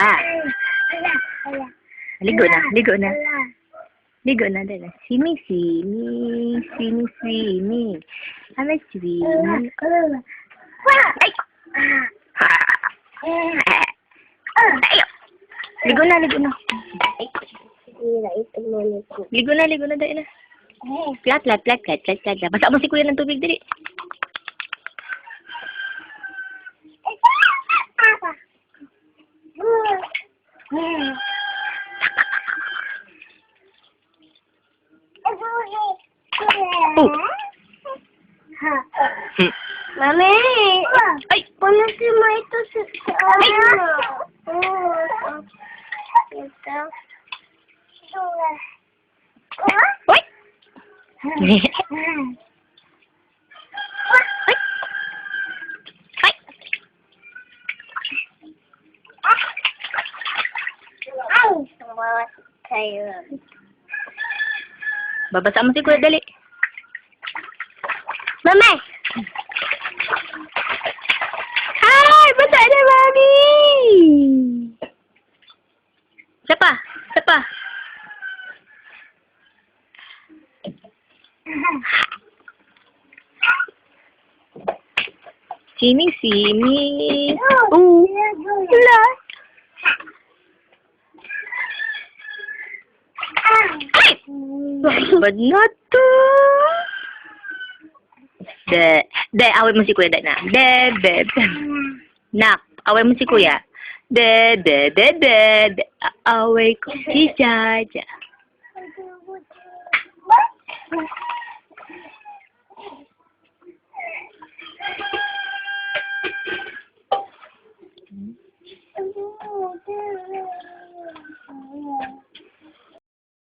Ah, ligo na, ligo na. Ligo na, dala. Swimming, swimming, swimming, swimming. Ano swimming? Ay! Ay! Ligo na, ligo na. Ligo na, ligo na, dahil na. Plat, plat, plat, plat, plat, plat. Basta mo si kuya ng tubig, dali. Oh. Hmm. Mami! Ay! Punusin mo ito sa sa. Oh, Ito. Uy! Ay! Ay! Ay! Tumawa kayo. Babasa mo si kuya, dali. Mami! Ay! Basa na, mami! Isa pa, isa pa. Swimming, swimming. Oh. Ay! Bad na to. De, de, away mo si kuya, na. De, de, de. Nak, away mo si kuya. De, de, de, de, de. Away ko si Jaja.